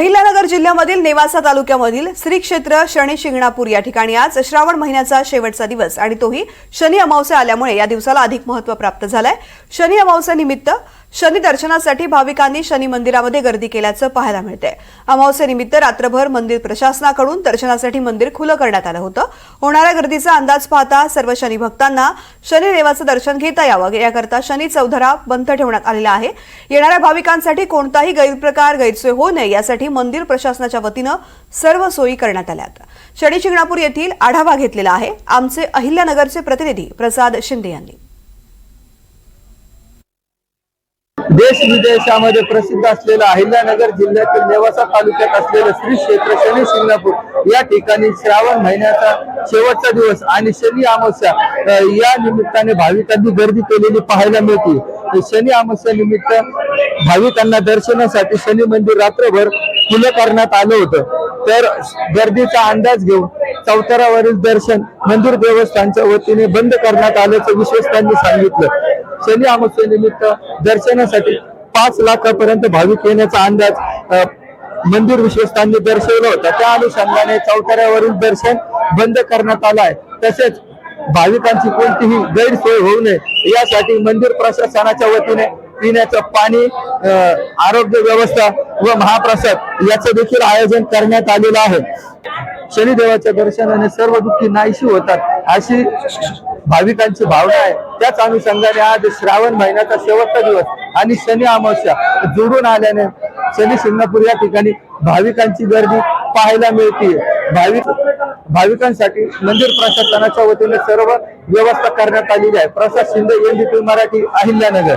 अहिल्यानगर जिल्ह्यामधील नेवासा तालुक्यामधील श्री क्षेत्र शनी शिंगणापूर या ठिकाणी आज श्रावण महिन्याचा शेवटचा दिवस आणि तोही शनी अमावस्या आल्यामुळे या दिवसाला अधिक महत्त्व प्राप्त झालंय. शनी अमावस्येनिमित्त शनी दर्शनासाठी भाविकांनी शनी मंदिरामध्ये गर्दी केल्याचं पाहायला मिळते अमावस्येनिमित्त रात्रभर मंदिर प्रशासनाकडून दर्शनासाठी मंदिर खुलं करण्यात आलं होतं. होणाऱ्या गर्दीचा अंदाज पाहता सर्व शनी भक्तांना शनिदेवाचं दर्शन घेता यावं. याकरता शनी चौधरा बंद ठेवण्यात आलेला आहे. येणाऱ्या भाविकांसाठी कोणताही गैरप्रकार गैरसोय होऊ नये यासाठी मंदिर प्रशासनाच्या वतीनं सर्व सोयी करण्यात आल्यात. शनी शिंगणापूर येथील आढावा घेतलेला आहे. आमचे अहिल्यानगरचे प्रतिनिधी प्रसाद शिंदे यांनी. देश विदेशामध्ये प्रसिद्ध असलेलं अहिल्यानगर जिल्ह्यातील नेवासा तालुक्यात असलेलं श्री क्षेत्र शनी शिंगणापूर या ठिकाणी श्रावण महिन्याचा शेवटचा दिवस आणि शनी अमावस्या या निमित्ताने भाविकांनी गर्दी केलेली पाहायला मिळते. शनी अमावस्या निमित्त भाविकांना दर्शनासाठी शनी मंदिर रात्रभर खुलं करण्यात आलं होतं. तर गर्दीचा अंदाज घेऊन चौतारावरील दर्शन मंदिर देवस्थानच्या वतीने बंद करण्यात आल्याचं विश्वस्तांनी सांगितलं. शनी अमावस्येनिमित्त दर्शनासाठी पाच लाखापर्यंत भाविक येण्याचा अंदाज मंदिर विश्वस्तांनी दर्शवला होता. त्या अनुषंगाने चौताऱ्यावरील दर्शन बंद करण्यात आलं आहे. तसेच भाविकांची कोणतीही गैरसोय होऊ नये. यासाठी मंदिर प्रशासनाच्या वतीने पिण्याचं पाणी आरोग्य व्यवस्था व महाप्रसाद याचं देखील आयोजन करण्यात आलेलं आहे. शनिदेवाच्या दर्शनाने सर्व दुःखी नाहीशी होतात अशी भाविकांची भावना आहे. त्याच अनुषंगाने आज श्रावण महिन्याचा शेवटचा दिवस आणि शनी अमावस्या जुडून आल्याने शनी शिंगणापूर या ठिकाणी भाविकांची गर्दी पाहायला मिळते भाविक भाविकांसाठी मंदिर प्रशासनाच्या वतीने सर्व व्यवस्था करण्यात आलेली आहे. प्रसाद शिंदे एनडीपी मराठी अहिल्यानगर.